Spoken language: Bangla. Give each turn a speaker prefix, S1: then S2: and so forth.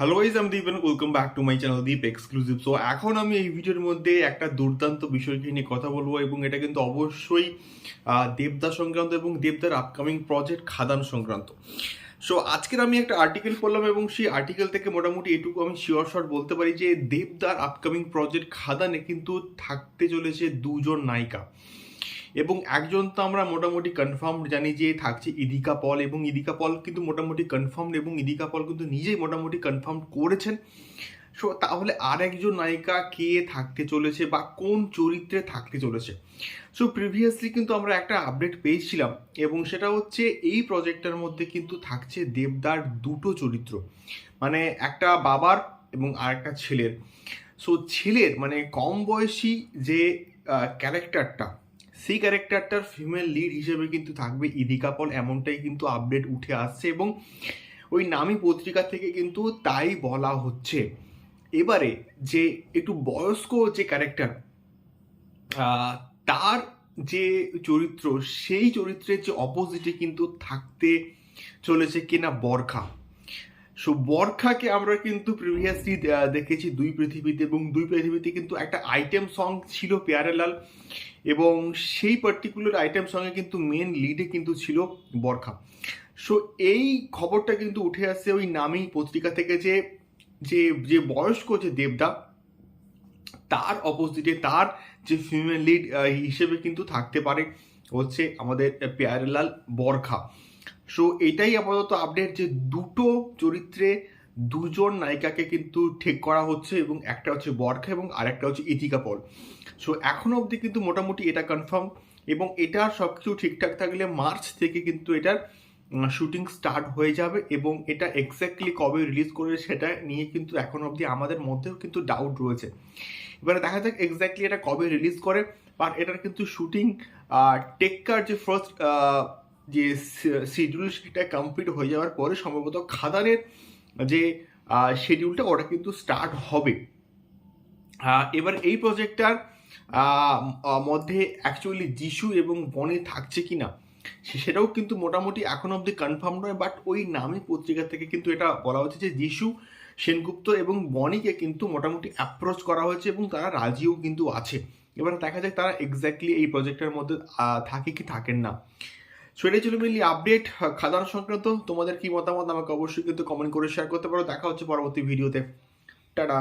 S1: হ্যালো গাইজ আমি Deep welcome back to my channel Deep exclusive so এখন আমি এই ভিডিওর মধ্যে একটা দুর্দান্ত বিষয়কে নিয়ে কথা বলব এবং এটা কিন্তু অবশ্যই দেবদা সংক্রান্ত এবং দেবদার আপকামিং প্রজেক্ট খাদান সংক্রান্ত। সো আজকের আমি একটা আর্টিকেল পড়লাম এবং সেই আর্টিকেল থেকে মোটামুটি এটুকু আমি শিওর শট বলতে পারি যে দেবদার আপকামিং প্রজেক্ট খাদানে কিন্তু থাকতে চলেছে দুজন নায়িকা। এবং একজন তো আমরা মোটামুটি কনফার্ম জানি যে থাকছে ইদিকা পল এবং ইদিকা পল কিন্তু মোটামুটি কনফার্ম এবং ইদিকা পল কিন্তু নিজেই মোটামুটি কনফার্ম করেছেন। সো তাহলে আর একজন নায়িকা কে থাকতে চলেছে বা কোন চরিত্রে থাকতে চলেছে? সো প্রিভিয়াসলি কিন্তু আমরা একটা আপডেট পেয়েছিলাম এবং সেটা হচ্ছে এই প্রজেক্টের মধ্যে কিন্তু থাকছে দেবদার দুটো চরিত্র। মানে একটা বাবার এবং আর একটা ছেলের। সো ছেলের মানে কম বয়সী যে ক্যারেক্টারটা সেই ক্যারেক্টারটার ফিমেল লিড হিসেবে কিন্তু থাকবে ইদিকা পল এমনটাই কিন্তু আপডেট উঠে আসছে এবং ওই নামি পত্রিকা থেকে কিন্তু তাই বলা হচ্ছে। এবারে যে একটু বয়স্ক যে ক্যারেক্টার তার যে চরিত্র, সেই চরিত্রের যে অপোজিটে কিন্তু থাকতে চলেছে কিনা বরখা। সো বরখাকে আমরা কিন্তু প্রিভিয়াসলি দেখেছি দুই পৃথিবীতে এবং দুই পৃথিবীতে কিন্তু একটা আইটেম সং ছিল পেয়ারেলাল। এবং সেই পার্টিকুলার আইটেম সঙ্গে কিন্তু মেন লিডে কিন্তু ছিল বরখা। সো এই খবরটা কিন্তু উঠে আসছে ওই নামি পত্রিকা থেকে যে যে যে বয়স্ক যে দেবদা, তার অপোজিটে তার যে ফিমেল লিড হিসেবে কিন্তু থাকতে পারে হচ্ছে আমাদের পেয়ারেলাল বরখা। সো এটাই আপাতত আপডেট যে দুটো চরিত্রে দুজন নায়িকাকে কিন্তু ঠিক করা হচ্ছে এবং একটা হচ্ছে বরখা এবং আরেকটা হচ্ছে ইতিকা পল। সো এখনও অবধি কিন্তু মোটামুটি এটা কনফার্ম এবং এটা সব কিছু ঠিকঠাক থাকলে মার্চ থেকে কিন্তু এটার শুটিং স্টার্ট হয়ে যাবে এবং এটা এক্স্যাক্টলি কবে রিলিজ করে সেটা নিয়ে কিন্তু এখন অবধি আমাদের মধ্যেও কিন্তু ডাউট রয়েছে। এবারে দেখা যাক এক্স্যাক্টলি এটা কবে রিলিজ করে বাট এটার কিন্তু শুটিং টেক্কার যে ফার্স্ট যে শিডিউল সেটা কমপ্লিট হয়ে যাওয়ার পরে সম্ভবত খাদানের যে শিডিউলটা ওটা কিন্তু স্টার্ট হবে। এবার এই প্রজেক্টটার মধ্যে অ্যাকচুয়ালি যিশু এবং বনি থাকছে কি না সেটাও কিন্তু মোটামুটি এখন অবধি কনফার্ম নয় বাট ওই নামে পত্রিকা থেকে কিন্তু এটা বলা হচ্ছে যে যিশু সেনগুপ্ত এবং বনিকে কিন্তু মোটামুটি অ্যাপ্রোচ করা হয়েছে এবং তারা রাজিও কিন্তু আছে। এবার দেখা যাক তারা এক্স্যাক্টলি এই প্রজেক্টের মধ্যে থাকে কি থাকেন না। সো এটাই ছিল মেনলি আপডেট খাদান সংক্রান্ত, তোমাদের কি মতামত? আমাকে অবশ্যই কিন্তু কমেন্ট করে শেয়ার করতে পারো। দেখা হচ্ছে পরবর্তী ভিডিওতে টাটা।